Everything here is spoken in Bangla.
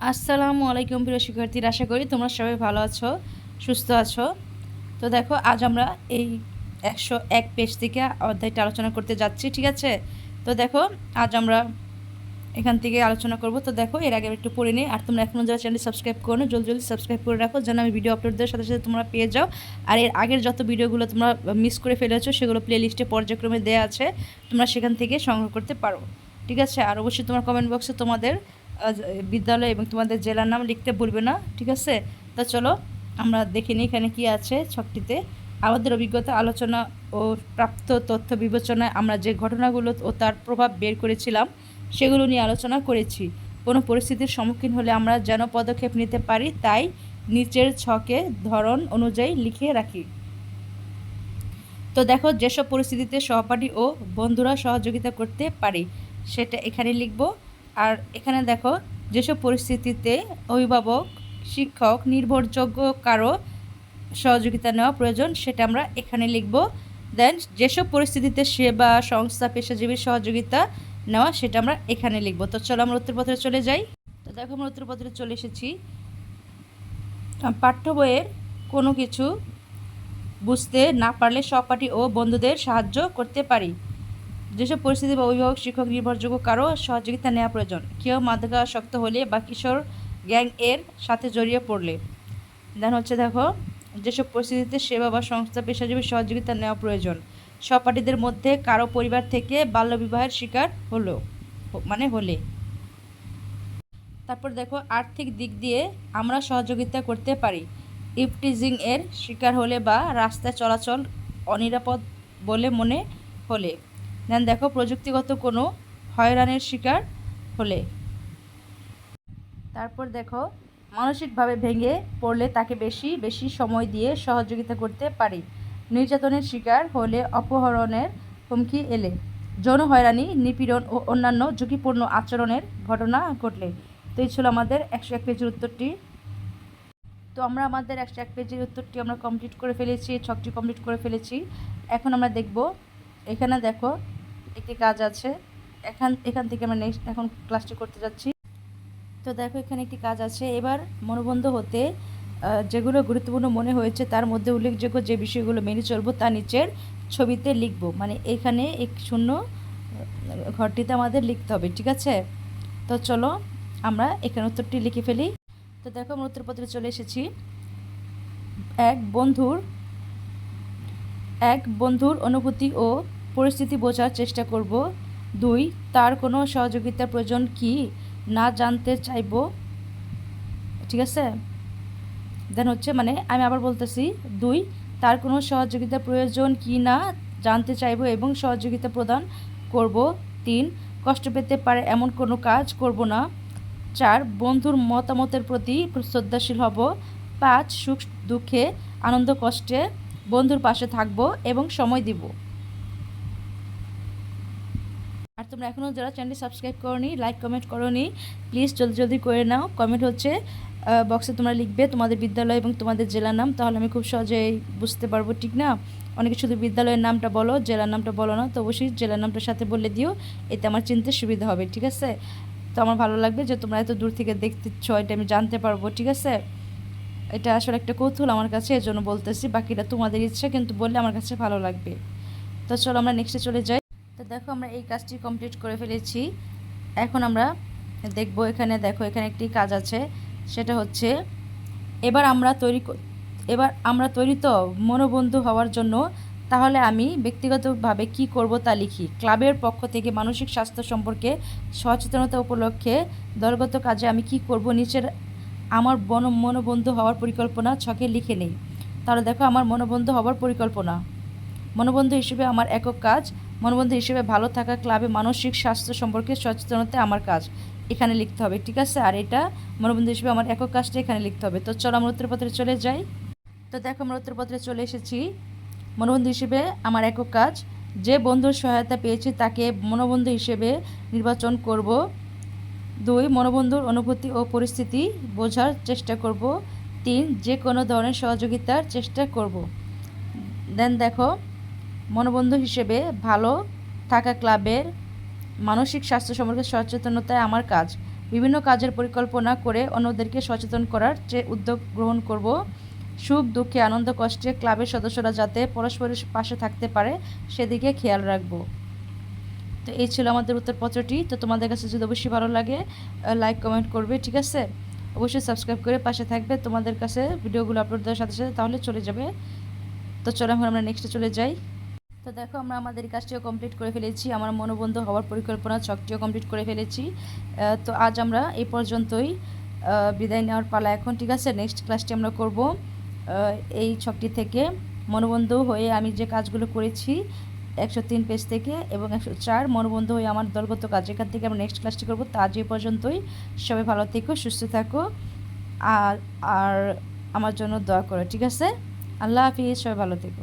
আসসালামু আলাইকুম প্রিয় শিক্ষার্থীরা, আশা করি তোমরা সবাই ভালো আছো, সুস্থ আছো। তো দেখো, আজ আমরা এই একশো এক পেজ থেকে অধ্যায়টা আলোচনা করতে যাচ্ছি, ঠিক আছে? তো দেখো, আজ আমরা এখান থেকে আলোচনা করব। তো দেখো, এর আগে একটু পড়ে নিই। আর তোমরা এখনও যারা চ্যানেল সাবস্ক্রাইব করো জলদি জলদি সাবস্ক্রাইব করে রাখো, যেন আমি ভিডিও আপলোড দেওয়ার সাথে সাথে তোমরা পেয়ে যাও। আর এর আগের যত ভিডিওগুলো তোমরা মিস করে ফেলেছো, সেগুলো প্লে লিস্টে পর্যায়ক্রমে দেওয়া আছে, তোমরা সেখান থেকে সংগ্রহ করতে পারো। ঠিক আছে? আর অবশ্যই তোমার কমেন্ট বক্সে তোমাদের বিদ্যালয় এবং তোমাদের জেলার নাম লিখতে ভুলবে না, ঠিক আছে? তো চলো, আমরা দেখে নিই এখানে কি আছে ছকটিতে। আমাদের অভিজ্ঞতা, আলোচনা ও প্রাপ্ত তথ্য বিবেচনায় আমরা যে ঘটনাগুলো ও তার প্রভাব বের করেছিলাম, সেগুলো নিয়ে আলোচনা করেছি। কোনো পরিস্থিতির সম্মুখীন হলে আমরা যেন পদক্ষেপ নিতে পারি, তাই নিচের ছকে ধরন অনুযায়ী লিখে রাখি। তো দেখো, যেসব পরিস্থিতিতে সহপাঠী ও বন্ধুরা সহযোগিতা করতে পারি, সেটা এখানে লিখব। আর এখানে দেখো, যেসব পরিস্থিতিতে অভিভাবক, শিক্ষক, নির্ভরযোগ্য কারও সহযোগিতা নেওয়া প্রয়োজন, সেটা আমরা এখানে লিখব। দেন যেসব পরিস্থিতিতে সেবা, সংস্থা, পেশাজীবীর সহযোগিতা নেওয়া, সেটা আমরা এখানে লিখব। তো চলো আমরা উত্তরপত্রে চলে যাই। তো দেখো, আমরা উত্তরপত্রে চলে এসেছি। পাঠ্য বইয়ের কোনো কিছু বুঝতে না পারলে সহপাঠী ও বন্ধুদের সাহায্য করতে পারি। যেসব পরিস্থিতি বা অভিভাবক, শিক্ষক নির্ভরযোগ্য, কারও সহযোগিতা নেওয়া প্রয়োজন। কেউ মাদকাসক্ত হলে বা কিশোর গ্যাং এর সাথে জড়িয়ে পড়লে। দেন হচ্ছে দেখো, যেসব পরিস্থিতিতে সেবা বা সংস্থা পেশাজীবী সহযোগিতা নেওয়া প্রয়োজন, সহপাঠীদের মধ্যে কারও পরিবার থেকে বাল্যবিবাহের শিকার হলো মানে হলে। তারপর দেখো, আর্থিক দিক দিয়ে আমরা সহযোগিতা করতে পারি। ইফটিজিং এর শিকার হলে বা রাস্তায় চলাচল অনিরাপদ বলে মনে হলে। দেন দেখো প্রযুক্তিগত কোনো হয়রানির শিকার হলে। তারপর দেখো, মানসিকভাবে ভেঙে পড়লে তাকে বেশি বেশি সময় দিয়ে সহযোগিতা করতে পারি। নির্যাতনের শিকার হলে অপহরণের হুমকি এলে। যৌন হয়রানি, নিপীড়ন ও অন্যান্য ঝুঁকিপূর্ণ আচরণের ঘটনা ঘটলে। তো এই ছিল আমাদের একশো এক পেজের উত্তরটি। তো আমরা আমাদের একশো এক পেজের উত্তরটি আমরা কমপ্লিট করে ফেলেছি, ছকটি কমপ্লিট করে ফেলেছি। এখন আমরা দেখব, এখানে দেখো একটি কাজ আছে। এখান এখান থেকে আমরা নেক্সট এখন ক্লাসটি করতে যাচ্ছি। তো দেখো এখানে একটি কাজ আছে। এবার মনোবন্ধ হতে যেগুলো গুরুত্বপূর্ণ মনে হয়েছে তার মধ্যে উল্লেখযোগ্য যে বিষয়গুলো মেনে চলবো তা নিচের ছবিতে লিখব। মানে এখানে এক শূন্য ঘরটিতে আমাদের লিখতে হবে, ঠিক আছে? তো চলো আমরা এখানে উত্তরটি লিখে ফেলি। তো দেখো আমরা উত্তরপত্রে চলে এসেছি। এক বন্ধুর এক বন্ধুর অনুভূতি ও পরিস্থিতি বোঝার চেষ্টা করব। দুই, তার কোনো সহযোগিতার প্রয়োজন কি? না জানতে চাইব। ঠিক আছে? দেন হচ্ছে মানে আমি আবার বলতেছি, দুই, তার কোনো সহযোগিতার প্রয়োজন কি না জানতে চাইব এবং সহযোগিতা প্রদান করব। তিন, কষ্ট পেতে পারে এমন কোনো কাজ করব না। চার, বন্ধুর মতামতের প্রতি শ্রদ্ধাশীল হব। পাঁচ, সুখ, দুঃখে, আনন্দ, কষ্টে বন্ধুর পাশে থাকব এবং সময় দিব আর তোমরা এখনও যারা চ্যানেলটি সাবস্ক্রাইব করনি লাইক কমেন্ট করনি প্লিজ জলদি জলদি করে নাও। কমেন্ট হচ্ছে বক্সে তোমরা লিখবে তোমাদের বিদ্যালয় এবং তোমাদের জেলার নাম, তাহলে আমি খুব সহজেই বুঝতে পারব, ঠিক না? অনেকে শুধু বিদ্যালয়ের নামটা বলো, জেলার নামটা বলো না, তো অবশ্যই জেলার নামটার সাথে বলে দিও, এতে আমার চিনতে সুবিধা হবে, ঠিক আছে? তো আমার ভালো লাগবে যে তোমরা এত দূর থেকে দেখতেছ, এটা আমি জানতে পারব, ঠিক আছে? এটা আসলে একটা কৌতূহল আমার কাছে এর জন্য বলতেছি বাকিটা তোমাদের ইচ্ছা কিন্তু বললে আমার কাছে ভালো লাগবে। তো চলো আমরা নেক্সটে চলে যাই। তো দেখো আমরা এই কাজটি কমপ্লিট করে ফেলেছি। এখন আমরা দেখব এখানে, দেখো এখানে একটি কাজ আছে, সেটা হচ্ছে এবার আমরা তৈরি এবার আমরা তৈরি তো মনোবন্ধু হওয়ার জন্য, তাহলে আমি ব্যক্তিগতভাবে কি করব তা লিখি। ক্লাবের পক্ষ থেকে মানসিক স্বাস্থ্য সম্পর্কে সচেতনতা উপলক্ষে দলগত কাজে আমি কি করব, নিচের আমার বন মনোবন্ধু হওয়ার পরিকল্পনা ছকে লিখে নেই। তাহলে দেখো আমার মনোবন্ধু হওয়ার পরিকল্পনা। মনোবন্ধু হিসেবে আমার একক কাজ মনোবন্ধু হিসেবে ভালো থাকা ক্লাবে মানসিক স্বাস্থ্য সম্পর্কে সচেতনতা আমার কাজ। এখানে লিখতে হবে, ঠিক আছে? আর এটা মনোবন্ধু হিসেবে আমার একক কাজটা এখানে লিখতে হবে। তো চলো আমরা উত্তরপত্রে চলে যাই। তো দেখো আমরা উত্তরপত্রে চলে এসেছি। মনোবন্ধু হিসেবে আমার একক কাজ, যে বন্ধুর সহায়তা পেয়েছি তাকে মনোবন্ধু হিসেবে নির্বাচন করব। দুই, মনোবন্ধুর অনুভূতি ও পরিস্থিতি বোঝার চেষ্টা করব। তিন, যে কোনো ধরনের সহযোগিতার চেষ্টা করব। দেন দেখো মনোবন্ধু হিসেবে ভালো থাকা ক্লাবের মানসিক স্বাস্থ্য সম্পর্কে সচেতনতায় আমার কাজ। বিভিন্ন কাজের পরিকল্পনা করে অন্যদেরকে সচেতন করার যে উদ্যোগ গ্রহণ করব, সুখ, দুঃখে, আনন্দ, কষ্টে ক্লাবের সদস্যরা যাতে পরস্পরের পাশে থাকতে পারে, সেদিকে খেয়াল রাখব। তো এই ছিল আমাদের উত্তরপত্রটি। তো তোমাদের কাছে যদি অবশ্যই ভালো লাগে লাইক কমেন্ট করবে, ঠিক আছে? অবশ্যই সাবস্ক্রাইব করে পাশে থাকবে। তোমাদের কাছে ভিডিওগুলো আপলোড দেওয়ার সাথে সাথে তাহলে চলে যাবে। তো চলো এখন আমরা নেক্সটে চলে যাই। তো দেখো, আমরা আমাদের কাজটিও কমপ্লিট করে ফেলেছি। আমার মনোবন্ধ হওয়ার পরিকল্পনা ছকটিও কমপ্লিট করে ফেলেছি। তো আজ আমরা এই পর্যন্তই। বিদায় নেওয়ার পালা এখন, ঠিক আছে? নেক্সট ক্লাসটি আমরা করব। এই ছকটি থেকে। মনোবন্ধ হয়ে আমি যে কাজগুলো করেছি, একশো তিন পেজ থেকে এবং একশো চার, মনোবন্ধ হয়ে আমার দলগত কাজ, এখান থেকে আমরা নেক্সট ক্লাসটি করব। তা আজ এই পর্যন্তই। সবাই ভালো থেকো, সুস্থ থাকো। আর আর আমার জন্য দোয়া করো, ঠিক আছে? আল্লাহ হাফিজ, সবাই ভালো থেকো।